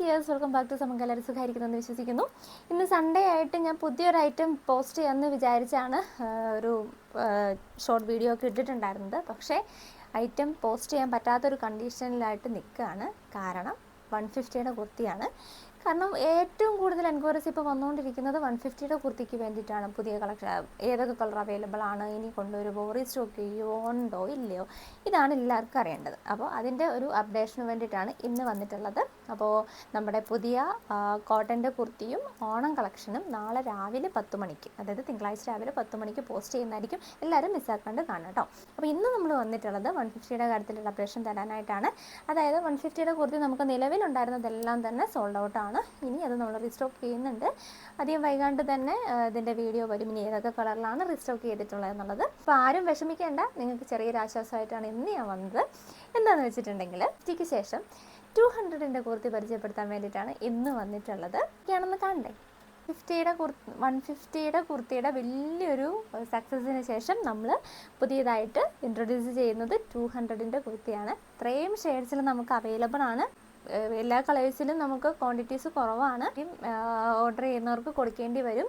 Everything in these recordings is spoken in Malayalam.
ഡിയേഴ്സ് വെൽക്കം ബാക്ക് ടു സമം എല്ലാവരും സുഖമായിരിക്കുന്നെന്ന് വിശ്വസിക്കുന്നു. ഇന്ന് സൺഡേ ആയിട്ട് ഞാൻ പുതിയൊരു ഐറ്റം പോസ്റ്റ് ചെയ്യാമെന്ന് വിചാരിച്ചാണ് ഒരു ഷോർട്ട് വീഡിയോ ഒക്കെ ഇട്ടിട്ടുണ്ടായിരുന്നത്. പക്ഷേ ഐറ്റം പോസ്റ്റ് ചെയ്യാൻ പറ്റാത്തൊരു കണ്ടീഷനിലായിട്ട് നിൽക്കുകയാണ് കാരണം വൺ ഫിഫ്റ്റിയുടെ കുർത്തിയാണ്. കാരണം ഏറ്റവും കൂടുതൽ എൻക്വയറീസ് ഇപ്പോൾ വന്നുകൊണ്ടിരിക്കുന്നത് വൺ ഫിഫ്റ്റിയുടെ കുർത്തിക്ക് വേണ്ടിയിട്ടാണ്. പുതിയ കളക്ഷൻ ഏതൊക്കെ കളർ അവൈലബിൾ ആണ് ഇനി കൊണ്ടുവരുമോ റീസ്റ്റോക്ക് ചെയ്യുമോ ഉണ്ടോ ഇല്ലയോ ഇതാണ് എല്ലാവർക്കും അറിയേണ്ടത്. അപ്പോൾ അതിന്റെ ഒരു അപ്ഡേഷന് വേണ്ടിയിട്ടാണ് ഇന്ന് വന്നിട്ടുള്ളത്. അപ്പോൾ നമ്മുടെ പുതിയ കോട്ടന്റെ കുർത്തിയും ഓണം കളക്ഷനും നാളെ രാവിലെ പത്ത് മണിക്ക് അതായത് തിങ്കളാഴ്ച രാവിലെ പത്ത് മണിക്ക് പോസ്റ്റ് ചെയ്യുന്നതായിരിക്കും എല്ലാവരും മിസ്സാക്കാണ്ട് കാണും കേട്ടോ. അപ്പോൾ ഇന്ന് നമ്മൾ വന്നിട്ടുള്ളത് വൺ ഫിഫ്റ്റിയുടെ കാര്യത്തിലുള്ള അപ്ഡേഷൻ തരാനായിട്ടാണ്. അതായത് വൺ ഫിഫ്റ്റിയുടെ കുർത്തി നമുക്ക് നിലവിലുണ്ടായിരുന്നതെല്ലാം തന്നെ സോൾഡ് ഔട്ട് ആണ്. ഇനി അത് നമ്മൾ റീസ്റ്റോക്ക് ചെയ്യുന്നുണ്ട്. അധികം വൈകാണ്ട് തന്നെ ഇതിന്റെ വീഡിയോ വരും. ഇനി ഏതൊക്കെ കളറിലാണ് റീസ്റ്റോക്ക് ചെയ്തിട്ടുള്ളത് എന്നുള്ളത്. അപ്പോൾ ആരും വിഷമിക്കേണ്ട. നിങ്ങൾക്ക് ചെറിയൊരു ആശ്വാസമായിട്ടാണ് ഇന്ന് ഞാൻ വന്നത്. എന്താണെന്ന് വെച്ചിട്ടുണ്ടെങ്കിൽ ഉച്ചയ്ക്ക് ശേഷം ടു ഹൺഡ്രഡിന്റെ കുർത്തി പരിചയപ്പെടുത്താൻ വേണ്ടിയിട്ടാണ് ഇന്ന് വന്നിട്ടുള്ളത്. ഒക്കെയാണെന്ന് കാണണ്ടേ? ഫിഫ്റ്റിയുടെ കുർ വൺ ഫിഫ്റ്റിയുടെ കുർത്തിയുടെ വലിയൊരു സക്സസ്സിന് ശേഷം നമ്മൾ പുതിയതായിട്ട് ഇൻട്രൊഡ്യൂസ് ചെയ്യുന്നത് ടു ഹൺഡ്രഡിന്റെ കുർത്തിയാണ്. ഇത്രയും ഷെയ്ഡ്സിൽ നമുക്ക് അവൈലബിൾ ആണ്. എല്ലാ കളേഴ്സിലും നമുക്ക് ക്വാണ്ടിറ്റീസ് കുറവാണ്. ഓർഡർ ചെയ്യുന്നവർക്ക് കൊടുക്കേണ്ടി വരും.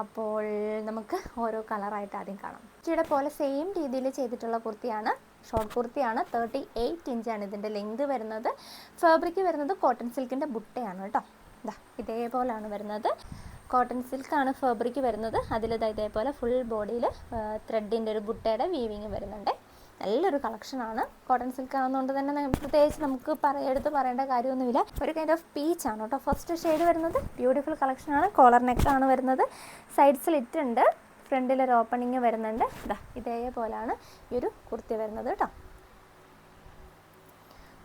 അപ്പോൾ നമുക്ക് ഓരോ കളറായിട്ട് ആദ്യം കാണാം. കുർത്തിയുടെ പോലെ സെയിം രീതിയിൽ ചെയ്തിട്ടുള്ള കുർത്തിയാണ്. ഷോർട്ട് കുർത്തിയാണ്. തേർട്ടി എയ്റ്റ് ഇഞ്ചാണ് ഇതിന്റെ ലെങ്ത് വരുന്നത്. ഫാബ്രിക് വരുന്നത് കോട്ടൺ സിൽക്കിന്റെ ബുട്ടയാണ് കേട്ടോ. ഇതാ ഇതേപോലെയാണ് വരുന്നത്. കോട്ടൺ സിൽക്കാണ് ഫാബ്രിക് വരുന്നത്. അതിലിതാ ഇതേപോലെ ഫുൾ ബോഡിയിൽ ത്രെഡിന്റെ ഒരു ബുട്ടയുടെ വീവിങ് വരുന്നുണ്ട്. നല്ലൊരു കളക്ഷനാണ് കോട്ടൺ സിൽക്ക് ആവുന്നതുകൊണ്ട് തന്നെ പ്രത്യേകിച്ച് നമുക്ക് പറയെടുത്ത് പറയേണ്ട കാര്യമൊന്നുമില്ല. ഒരു കൈൻഡ് ഓഫ് പീച്ച് ആണ് കേട്ടോ. ഫസ്റ്റ് ഷെയ്ഡ് വരുന്നത് ബ്യൂട്ടിഫുൾ കളക്ഷനാണ് കോളർ നെക്ക് ആണ് വരുന്നത്. സൈഡ് സ്ലിറ്റ് ഉണ്ട് ഫ്രണ്ടിൽ ഒരു ഓപ്പണിങ് വരുന്നുണ്ട്. ഇതാ ഇതേപോലാണ് ഈ ഒരു കുർത്തി വരുന്നത് കേട്ടോ.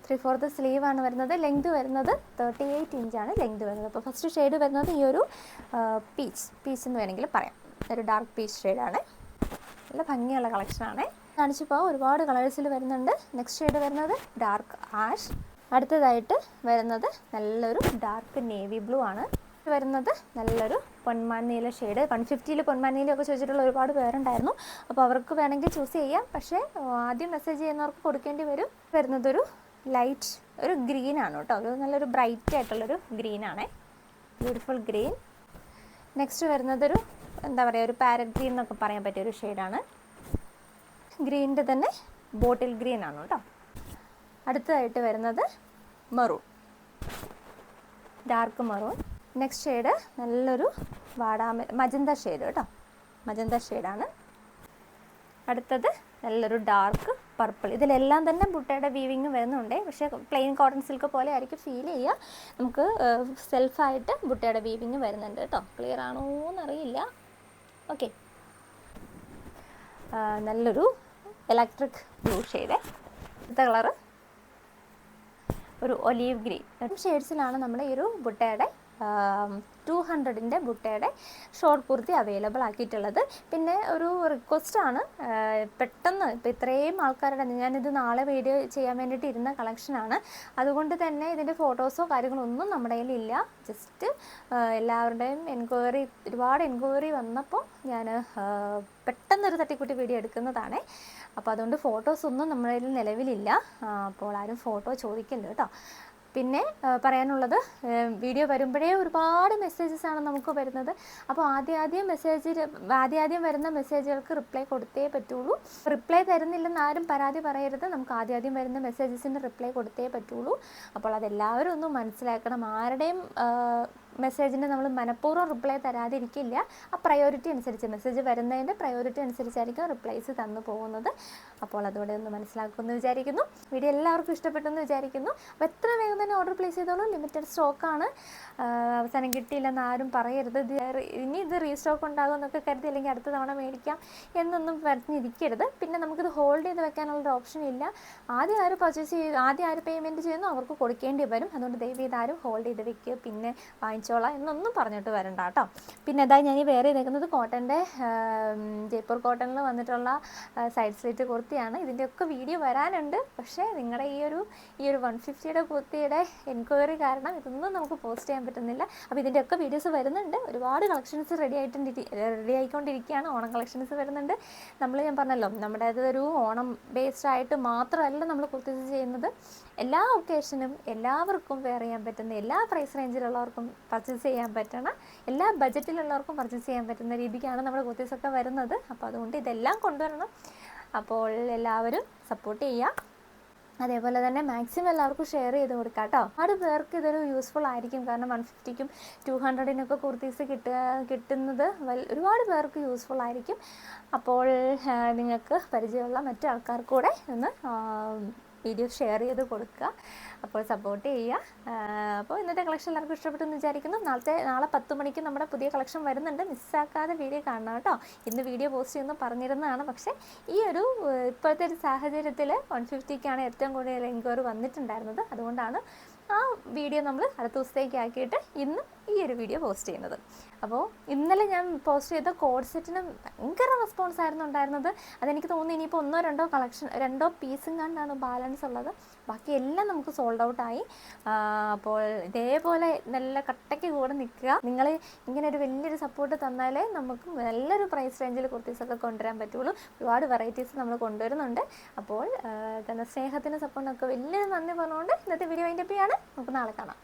ത്രീ ഫോർത്ത് സ്ലീവ് ആണ് വരുന്നത്. ലെങ്ത് വരുന്നത് തേർട്ടി എയ്റ്റ് ഇഞ്ചാണ് ലെങ്ത് വരുന്നത്. അപ്പോൾ ഫസ്റ്റ് ഷെയ്ഡ് വരുന്നത് ഈ ഒരു പീച്ച് പീച്ച് എന്ന് വേണമെങ്കിൽ പറയാം. ഒരു ഡാർക്ക് പീച്ച് ഷെയ്ഡാണ് നല്ല ഭംഗിയുള്ള കളക്ഷനാണ് കാണിച്ചപ്പോൾ ഒരുപാട് കളേഴ്സിൽ വരുന്നുണ്ട്. നെക്സ്റ്റ് ഷെയ്ഡ് വരുന്നത് ഡാർക്ക് ആഷ് അടുത്തതായിട്ട് വരുന്നത് നല്ലൊരു ഡാർക്ക് നേവി ബ്ലൂ ആണ്. വരുന്നത് നല്ലൊരു പൊന്മാനീല ഷെയ്ഡ് വൺ ഫിഫ്റ്റിയിൽ പൊന്മാനീലൊക്കെ ചോദിച്ചിട്ടുള്ള ഒരുപാട് പേരുണ്ടായിരുന്നു. അപ്പോൾ അവർക്ക് വേണമെങ്കിൽ ചൂസ് ചെയ്യാം. പക്ഷേ ആദ്യം മെസ്സേജ് ചെയ്യുന്നവർക്ക് കൊടുക്കേണ്ടി വരും. വരുന്നതൊരു ലൈറ്റ് ഒരു ഗ്രീൻ ആണ് കേട്ടോ. ഒരു നല്ലൊരു ബ്രൈറ്റ് ആയിട്ടുള്ളൊരു ഗ്രീൻ ആണേ. ബ്യൂട്ടിഫുൾ ഗ്രീൻ നെക്സ്റ്റ് വരുന്നതൊരു എന്താ പറയുക ഒരു പാരറ്റ് ഗ്രീൻ എന്നൊക്കെ പറയാൻ പറ്റിയ ഒരു ഷെയ്ഡാണ് ഗ്രീനിന്റെ തന്നെ ബോട്ടിൽ ഗ്രീൻ ആണ് കേട്ടോ. അടുത്തതായിട്ട് വരുന്നത് maroon. Dark maroon. Next shade നല്ലൊരു വാടാമ മജന്ത ഷെയ്ഡ് കേട്ടോ. മജന്ത ഷെയ്ഡാണ് അടുത്തത് നല്ലൊരു ഡാർക്ക് പർപ്പിൾ ഇതിലെല്ലാം തന്നെ ബുട്ടയുടെ വീവിങ് വരുന്നുണ്ട്. പക്ഷേ പ്ലെയിൻ കോട്ടൺ സിൽക്ക് പോലെ ആയിരിക്കും ഫീൽ ചെയ്യുക. നമുക്ക് സെൽഫായിട്ട് ബുട്ടയുടെ വീവിങ് വരുന്നുണ്ട് കേട്ടോ. ക്ലിയർ ആണോ എന്നറിയില്ല ഓക്കെ നല്ലൊരു ഇലക്ട്രിക് ബ്ലൂ ഷെയ്ഡ് അടുത്ത കളറ് ഒരു ഒലീവ് ഗ്രീൻ ഷെയ്ഡ്സിലാണ് നമ്മൾ ഈ ഒരു ബുട്ടയുടെ ടു ഹൺഡ്രഡിന്റെ ബുട്ടയുടെ ഷോർട്ട് കുർത്തി അവൈലബിൾ ആക്കിയിട്ടുള്ളത്. പിന്നെ ഒരു റിക്വസ്റ്റാണ് പെട്ടെന്ന് ഇപ്പോൾ ഇത്രയും ആൾക്കാരുടെ ഞാനിത് നാളെ വീഡിയോ ചെയ്യാൻ വേണ്ടിയിട്ട് ഇരുന്ന കളക്ഷനാണ് അതുകൊണ്ട് തന്നെ ഇതിന്റെ ഫോട്ടോസോ കാര്യങ്ങളൊന്നും നമ്മുടെ കയ്യിലില്ല. ജസ്റ്റ് എല്ലാവരുടെയും എൻക്വയറി ഒരുപാട് എൻക്വയറി വന്നപ്പോൾ ഞാൻ പെട്ടെന്നൊരു തട്ടിക്കുട്ടി വീഡിയോ എടുക്കുന്നതാണ്. അപ്പോൾ അതുകൊണ്ട് ഫോട്ടോസ് ഒന്നും നമ്മുടെ കയ്യിൽ നിലവിലില്ല. അപ്പോൾ ആരും ഫോട്ടോ ചോദിക്കല്ലോ കേട്ടോ. പിന്നെ പറയാനുള്ളത് വീഡിയോ വരുമ്പോഴേ ഒരുപാട് മെസ്സേജസ് ആണ് നമുക്ക് വരുന്നത്. അപ്പോൾ ആദ്യം ആദ്യം മെസ്സേജ് ആദ്യം ആദ്യം വരുന്ന മെസ്സേജുകൾക്ക് റിപ്ലൈ കൊടുത്തേ പറ്റുള്ളൂ. റിപ്ലൈ തരുന്നില്ലെന്ന് ആരും പരാതി പറയരുത്. നമുക്ക് ആദ്യം ആദ്യം വരുന്ന മെസ്സേജസിന് റിപ്ലൈ കൊടുത്തേ പറ്റുള്ളൂ. അപ്പോൾ അതെല്ലാവരും ഒന്ന് മനസ്സിലാക്കണം. ആരുടെയും മെസ്സേജിന് നമ്മൾ മനഃപൂർവം റിപ്ലൈ തരാതിരിക്കില്ല. ആ പ്രയോറിറ്റി അനുസരിച്ച് മെസ്സേജ് വരുന്നതിന്റെ പ്രയോറിറ്റി അനുസരിച്ചായിരിക്കും റിപ്ലൈസ് തന്നു പോകുന്നത്. അപ്പോൾ അതുകൊണ്ട് ഒന്ന് മനസ്സിലാക്കുമെന്ന് വിചാരിക്കുന്നു. വീഡിയോ എല്ലാവർക്കും ഇഷ്ടപ്പെട്ടെന്ന് വിചാരിക്കുന്നു. അപ്പോൾ എത്ര വേഗം തന്നെ ഓർഡർ പ്ലേസ് ചെയ്തോളൂ. ലിമിറ്റഡ് സ്റ്റോക്കാണ് അവസാനം കിട്ടിയില്ലെന്ന് ആരും പറയരുത്. ഇനി ഇത് റീസ്റ്റോക്ക് ഉണ്ടാകും എന്നൊക്കെ കരുതി അല്ലെങ്കിൽ അടുത്ത തവണ മേടിക്കാം എന്നൊന്നും പറഞ്ഞിരിക്കരുത്. പിന്നെ നമുക്കിത് ഹോൾഡ് ചെയ്ത് വെക്കാനുള്ളൊരു ഓപ്ഷൻ ഇല്ല. ആദ്യം ആര് പർച്ചേസ് ചെയ്ത് ആദ്യം ആര് പേയ്മെന്റ് ചെയ്യുന്നു അവർക്ക് കൊടുക്കേണ്ടി വരും. അതുകൊണ്ട് ദയവ് ചെയ്ത് ആരും ഹോൾഡ് ചെയ്ത് വെക്കുക. പിന്നെ വാങ്ങിച്ചോളാം എന്നൊന്നും പറഞ്ഞിട്ട് വരണ്ട കേട്ടോ. പിന്നെ അതായത് ഞാൻ ഈ വേറെ ഇരിക്കുന്നത് കോട്ടന്റെ ജയ്പൂർ കോട്ടണിൽ വന്നിട്ടുള്ള സൈഡ് സ്ലിറ്റ് കുർത്തിയാണ്. ഇതിന്റെയൊക്കെ വീഡിയോ വരാനുണ്ട്. പക്ഷേ നിങ്ങളുടെ ഈ ഒരു ഈ ഒരു വൺ ഫിഫ്റ്റിയുടെ കുർത്തിയുടെ എൻക്വയറി കാരണം ഇതൊന്നും നമുക്ക് പോസ്റ്റ് ചെയ്യാൻ പറ്റുന്നില്ല. അപ്പോൾ ഇതിന്റെയൊക്കെ വീഡിയോസ് വരുന്നുണ്ട്. ഒരുപാട് കളക്ഷൻസ് റെഡി ആയിട്ടുണ്ട് റെഡി ആയിക്കൊണ്ടിരിക്കുകയാണ്. ഓണം കളക്ഷൻസ് വരുന്നുണ്ട്. നമ്മൾ ഞാൻ പറഞ്ഞല്ലോ നമ്മുടെ അതൊരു ഓണം ബേസ്ഡ് ആയിട്ട് മാത്രമല്ല നമ്മൾ കുർത്തീസ് ചെയ്യുന്നത്. എല്ലാ ഒക്കേഷനും എല്ലാവർക്കും വെയർ ചെയ്യാൻ പറ്റുന്ന എല്ലാ പ്രൈസ് റേഞ്ചിലുള്ളവർക്കും പർച്ചേസ് ചെയ്യാൻ പറ്റണ. എല്ലാ ബജറ്റിലുള്ളവർക്കും പർച്ചേസ് ചെയ്യാൻ പറ്റുന്ന രീതിക്കാണ് നമ്മുടെ കുത്തീസൊക്കെ വരുന്നത്. അപ്പോൾ അതുകൊണ്ട് ഇതെല്ലാം കൊണ്ടുവരണം. അപ്പോൾ എല്ലാവരും സപ്പോർട്ട് ചെയ്യുക അതേപോലെ തന്നെ മാക്സിമം എല്ലാവർക്കും ഷെയർ ചെയ്ത് കൊടുക്കാം കേട്ടോ. ഒരുപാട് പേർക്ക് ഇതൊരു യൂസ്ഫുൾ ആയിരിക്കും. കാരണം വൺ ഫിഫ്റ്റിക്കും ടു ഹൺഡ്രഡിനൊക്കെ കുർത്തീസ് കിട്ടുക കിട്ടുന്നത് ഒരുപാട് പേർക്ക് യൂസ്ഫുൾ ആയിരിക്കും. അപ്പോൾ നിങ്ങൾക്ക് പരിചയമുള്ള മറ്റു ആൾക്കാർക്കൂടെ ഒന്ന് വീഡിയോ ഷെയർ ചെയ്ത് കൊടുക്കുക. അപ്പോൾ സപ്പോർട്ട് ചെയ്യുക. അപ്പോൾ ഇന്നത്തെ കളക്ഷൻ എല്ലാവർക്കും ഇഷ്ടപ്പെട്ടു എന്ന് വിചാരിക്കുന്നു. നാളത്തെ നാളെ പത്ത് മണിക്ക് നമ്മുടെ പുതിയ കളക്ഷൻ വരുന്നുണ്ട്. മിസ്സാക്കാതെ വീഡിയോ കാണണം കേട്ടോ. ഇന്ന് വീഡിയോ പോസ്റ്റ് ചെയ്യുന്നു പറഞ്ഞിരുന്നതാണ്. പക്ഷേ ഈ ഒരു ഇപ്പോഴത്തെ ഒരു സാഹചര്യത്തിൽ വൺ ഫിഫ്റ്റിക്കാണ് ഏറ്റവും കൂടുതൽ എൻക്വയറി വന്നിട്ടുണ്ടായിരുന്നത്. അതുകൊണ്ടാണ് ആ വീഡിയോ നമ്മൾ അടുത്ത ദിവസത്തേക്ക് ആക്കിയിട്ട് ഇന്ന് ഈ ഒരു വീഡിയോ പോസ്റ്റ് ചെയ്യുന്നത്. അപ്പോൾ ഇന്നലെ ഞാൻ പോസ്റ്റ് ചെയ്ത കോഡ് സെറ്റിന് ഭയങ്കര റെസ്പോൺസ് ആയിരുന്നു ഉണ്ടായിരുന്നത്. അതെനിക്ക് തോന്നുന്നു ഇനിയിപ്പോൾ ഒന്നോ രണ്ടോ കളക്ഷൻ രണ്ടോ പീസും കണ്ടാണ് ബാലൻസ് ഉള്ളത്. ബാക്കി എല്ലാം നമുക്ക് സോൾഡ് ഔട്ടായി അപ്പോൾ ഇതേപോലെ നല്ല കട്ടയ്ക്ക് കൂടെ നിൽക്കുക. നിങ്ങൾ ഇങ്ങനെ ഒരു വലിയൊരു സപ്പോർട്ട് തന്നാലേ നമുക്ക് നല്ലൊരു പ്രൈസ് റേഞ്ചിൽ കുർത്തീസൊക്കെ കൊണ്ടുവരാൻ പറ്റുള്ളൂ. ഒരുപാട് വെറൈറ്റീസ് നമ്മൾ കൊണ്ടുവരുന്നുണ്ട്. അപ്പോൾ തന്ന സ്നേഹത്തിന് സപ്പോർട്ടിനൊക്കെ വലിയൊരു നന്ദി പറഞ്ഞുകൊണ്ട് ഇന്നത്തെ വീഡിയോ അതിന്റെ ആണ് നമുക്ക് നാളെ കാണാം